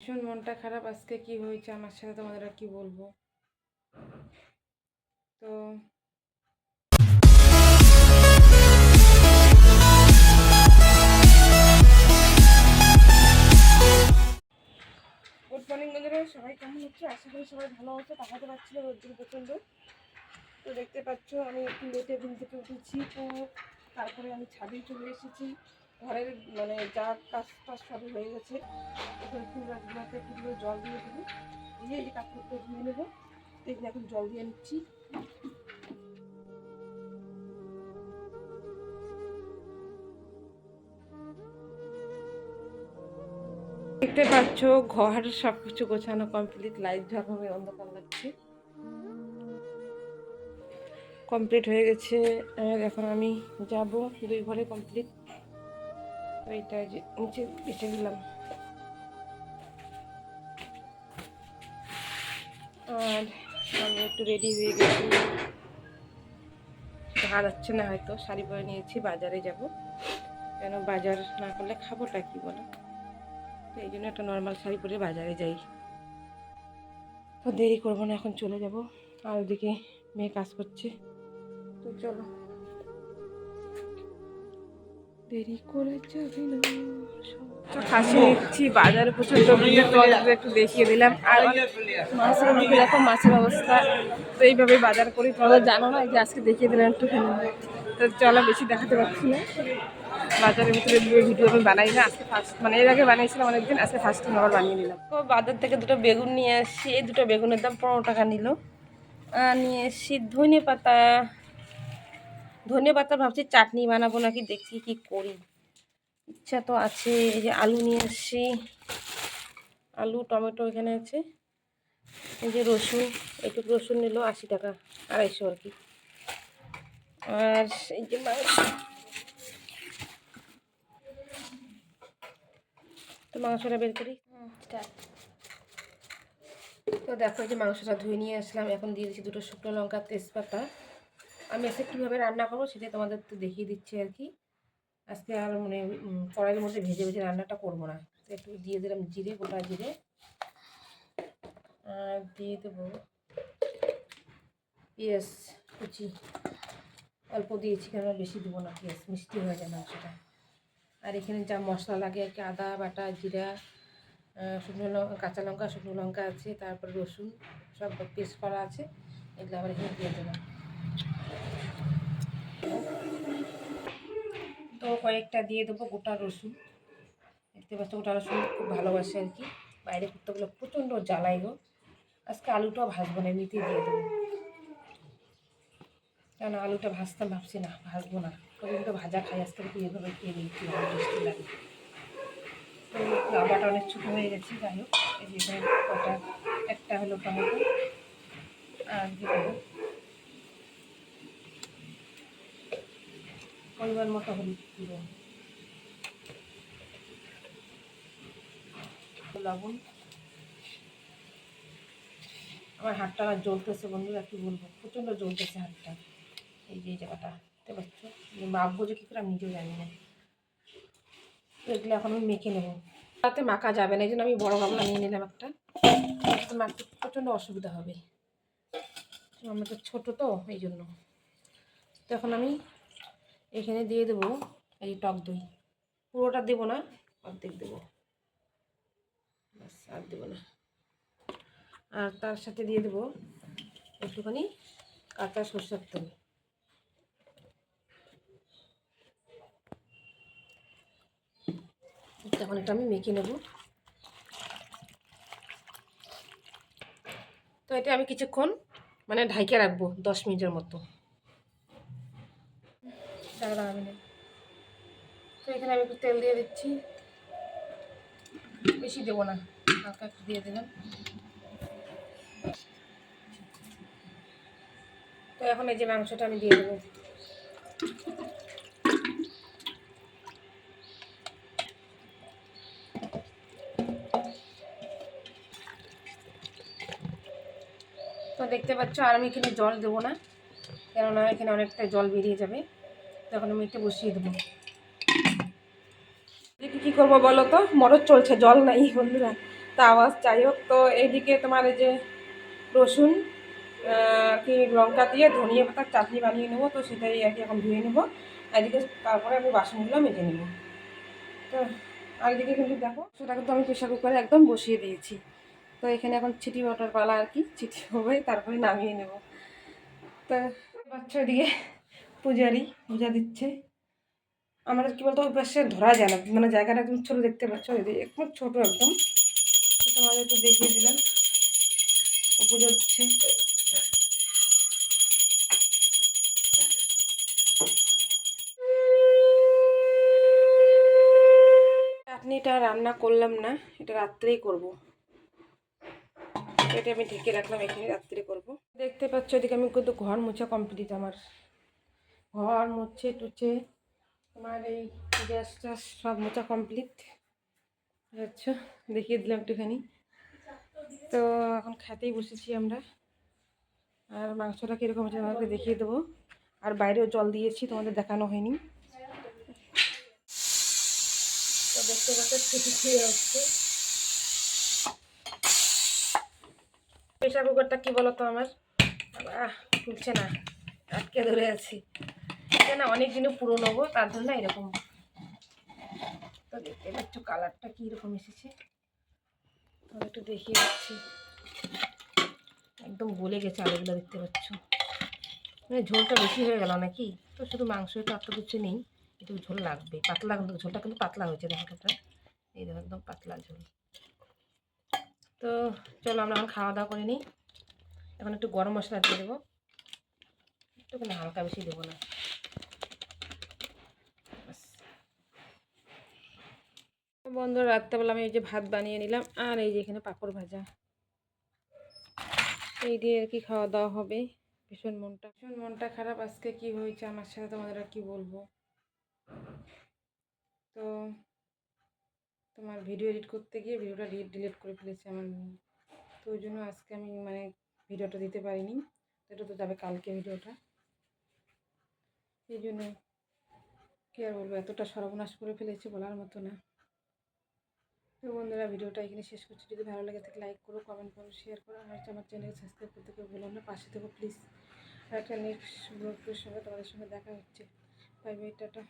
ভীষণ মনটা খারাপ আজকে কি হয়েছে? আমার সাথে তোমাদের আর কি বলব? তো গুড মর্নিং বন্ধুরা, সবাই কেমন হচ্ছে আশা করি সবাই ভালো হচ্ছে তাকাতে পারছিল রোদ্দুর প্রচণ্ড। তো দেখতে পাচ্ছ, আমি একটু লেটে ঘুম থেকে উঠেছি। তো তারপরে আমি ছাদে চলে এসেছি। ঘরের মানে যা কাজ টাজ সবই হয়ে গেছে। এখন ফুল গাছগুলোতে ফুলগুলো জল দিয়ে দেবো। দিয়ে এই কাপড়টা ধুয়ে নেব। দেখলে এখন জল দিয়ে নিচ্ছি। দেখতে পাচ্ছ, ঘর সব কিছু গোছানো কমপ্লিট লাইট ঝাঁকানো অন্ধকার লাগছে। কমপ্লিট হয়ে গেছে। এখন আমি যাব, দুই ঘরে কমপ্লিট তো এইটা যে নিচে এসে দিলাম আর আমি একটু রেডি হয়ে গেছি। দেখা যাচ্ছে না হয়তো, শাড়ি পরে নিয়েছি, বাজারে যাব। কেন বাজার না করলে খাবোটা কি বলো? তো এই জন্য একটা নর্মাল শাড়ি পরে বাজারে যাই। তো দেরি করব না, এখন চলে যাব। আর ওদিকে মেয়ে কাজ করছে। তো চলো। দেরি করে যাবি না। খাসি নিচ্ছি বাজারে প্রচণ্ড ভিড় তোমাদের একটু দেখিয়ে দিলাম। আর মাছের মুখে দেখো মাছের অবস্থা তো এইভাবে বাজার করি। তোমাদের জানো না যে আজকে দেখিয়ে দিলাম একটুখানি। তো চলো বেশি দেখাতে পারছি না। বাজারের ভিতরে ভিডিও আমি বানাই না আজকে ফার্স্ট মানে এর আগে বানিয়েছিলাম অনেকদিন আজকে ফার্স্ট টাইম আবার বানিয়ে নিলাম। তো বাজার থেকে দুটো বেগুন নিয়ে আসছি এই দুটো বেগুনের দাম পনেরো টাকা নিল। নিয়ে এসছি ধনে পাতা ধনে পাতা ভাবছি চাটনি বানাবো নাকি দেখি কি করি। ইচ্ছা তো আছে এই যে আলু নিয়ে এসছি আলু টমেটো এখানে আছে। এই যে রসুন একটু রসুন নিল আশি টাকা আড়াইশো আর কি। আর এই যে মাংস তো মাংসটা বের করি। তো দেখো এই যে মাংসটা ধুয়ে নিয়ে আসলাম। এখন দিয়ে দিচ্ছি দুটো শুকনো লঙ্কা তেজপাতা। আমি আজকে কীভাবে রান্না করব সেটাই তোমাদের তো দেখিয়ে দিচ্ছি আর কি। আজকে আর মানে কড়াইয়ের মধ্যে ভেজে ভেজে রান্নাটা করব না। একটু দিয়ে দিলাম জিরে, গোটা জিরে। আর দিয়ে দেবো পেঁয়াজ, কুচি। অল্প দিয়েছি কেন বেশি দেবো না পেঁয়াজ, মিষ্টি হয়ে যায় মাংসটা। আর এখানে যা মশলা লাগে আর কি, আদা, বাটা, জিরা শুকনো লঙ্কা কাঁচা লঙ্কা, শুকনো লঙ্কা আছে, তারপর রসুন, সব পেস্ট করা আছে। এগুলো আবার এখানে দিয়ে দেবো। তো কয়েকটা দিয়ে দেবো গোটা রসুন। দেখতে পাচ্ছ গোটা রসুন খুব ভালোবাসে আর কি। বাইরে করতে গেলে প্রচণ্ড জ্বালাই গো। আজকে আলুটাও ভাজবো না এমনিতেই দিয়ে দেবো। কেন আলুটা ভাজতাম, ভাবছি না, ভাজবো না। প্রতিদিন তো ভাজা খাই, আজকে একটু এভাবে খেয়ে কী ভালো টেস্টি লাগে। তো লাউডাটা অনেক ছোটো হয়ে গেছে, যাই হোক। এই যে কটা, একটা হলো টমেটো, আর দিয়ে দেবো পরিমাণ মতো হলুদ দিব লবণ। আমার হাতটা আমার জ্বলতেছে বন্ধুরা, কি বলব? প্রচণ্ড জ্বলতেছে হাতটা। এই যে জায়গাটা পারছ যে মাখবো যে কী করে আমি নিজেও জানি না। এগুলো এখন আমি মেখে নেব। তাতে মাখা যাবে না, এই জন্য আমি বড় গামলা নিয়ে নিলাম একটা। মাখতে প্রচণ্ড অসুবিধা হবে। আমরা তো ছোটো তো, এই জন্য। তো এখন আমি এখানে দিয়ে দেবো এই টক দই। পুরোটা দেবো না, অর্ধেক দেবো। আর দেবো না। আর তার সাথে দিয়ে দেবো একটুখানি কাঁচা সরষের তেল। তখন এটা আমি মেখে নেব। তো এটা আমি কিছুক্ষণ মানে ঢাইকে রাখব দশ মিনিটের মতো। দাঁড়া আমি না তো এখানে আমি একটু তেল দিয়ে দিচ্ছি। বেশি দেবো না, হালকা একটু দিয়ে দিলাম। তো এখন এই যে মাংসটা আমি দিয়ে দেবো। তো দেখতে পাচ্ছ, আর আমি এখানে জল দেবো না, কেননা এখানে অনেকটা জল বেরিয়ে যাবে। তখন আমি একটু বসিয়ে দেবো। দেখি কী করব বলো তো? মরদ চলছে, জল নাই বন্ধুরা। তা আওয়াজ, যাই হোক, তো এইদিকে তোমার এই যে রসুন কি লঙ্কা দিয়ে ধনিয়া পাতার চাটনি বানিয়ে নেব, তো সেটাই আর কি এখন ধুয়ে নেব। এদিকে তারপরে আমি বাসনগুলো মেজে নেব। তো আর এদিকে কিন্তু দেখো, সেটা কিন্তু আমি প্রেশার কুকারে একদম বসিয়ে দিয়েছি। তো এখানে এখন ছিটি ওঠার পালা আর কি ছিটি হবে, তারপরে নামিয়ে নেব। তো বাচ্চা এদিকে পূজারি, পূজা দিচ্ছে। আমাদের কি বলতো, ওই পাশে ধরা যায় না। মানে জায়গাটা একদম ছোটো দেখতে পাচ্ছ? একদম ছোটো একদম। তো তোমাদের একটু দেখিয়ে দিলাম। ও পুজো দিচ্ছে। চাটনিটা রান্না করলাম না, এটা রাত্রেই করব। এটা আমি ঢেকে রাখলাম, এখানে রাত্রে করব। দেখতে পাচ্ছ, এদিকে আমি কিন্তু ঘর মোছা কমপ্লিট আমার। ঘর মুছে টুচে তোমার এই গ্যাস ট্যাস সব মোচা কমপ্লিট আচ্ছা দেখিয়ে দিলাম একটুখানি। তো এখন খেতেই বসেছি আমরা। আর মাংসটা কীরকম হচ্ছে আমাকে দেখিয়ে দেবো। আর বাইরেও জল দিয়েছি, তোমাদের দেখানো হয়নি। তো দেখতে খেয়ে প্রেশার কুকারটা কী বলো তো আমার তুলছে না, আটকে ধরে আছি। এটা না, অনেক দিনও পুরনো গো, তার জন্য এরকম। তো দেখতে পাচ্ছ কালারটা কীরকম এসেছে। একটু দেখিয়ে দিচ্ছি। একদম গলে গেছে আলুগুলো, দেখতে পাচ্ছ। মানে ঝোলটা বেশি হয়ে গেল নাকি? তো শুধু মাংস তো আর তো কিছু নেই একটু ঝোল লাগবে। পাতলা কিন্তু ঝোলটা কিন্তু পাতলা হয়েছে, দেখো একটা এই দেখো একদম পাতলা ঝোল। তো চলো আমরা এখন খাওয়া দাওয়া করে নিই। এখন একটু গরম মশলা দিয়ে দেবো। একটু কিন্তু হালকা বেশি দেবো না ব্যাস। তো বন্ধুরা রাত্রেবেলা আমি এই যে ভাত বানিয়ে নিলাম, আর এই যে এখানে পাঁপড় ভাজা। এই দিয়ে আর কি খাওয়া দাওয়া হবে। ভীষণ মনটা ভীষণ মনটা খারাপ। আজকে কি হয়েছে? আমার সাথে তোমাদের আর কি বলব? তো তোমার ভিডিও এডিট করতে গিয়ে ভিডিওটা ডিলিট করে ফেলেছে আমার মেয়ে। তো ওই জন্য আজকে আমি মানে ভিডিওটা দিতে পারিনি। এটা তো যাবে কালকে ভিডিওটা। এই জন্য কী আর বলব? এতটা সর্বনাশ করে ফেলেছে বলার মতো না। তো বন্ধুরা, ভিডিওটা এখানে শেষ করছি। যদি ভালো লাগে থাকে লাইক করো কমেন্ট করো শেয়ার করো। আর আমার চ্যানেল সাবস্ক্রাইব করতে কেউ ভুলো না, পাশে থেকো প্লিজ আর একটা নেক্সট ব্লগের সঙ্গে তোমাদের সঙ্গে দেখা হচ্ছে। Bye bye tata.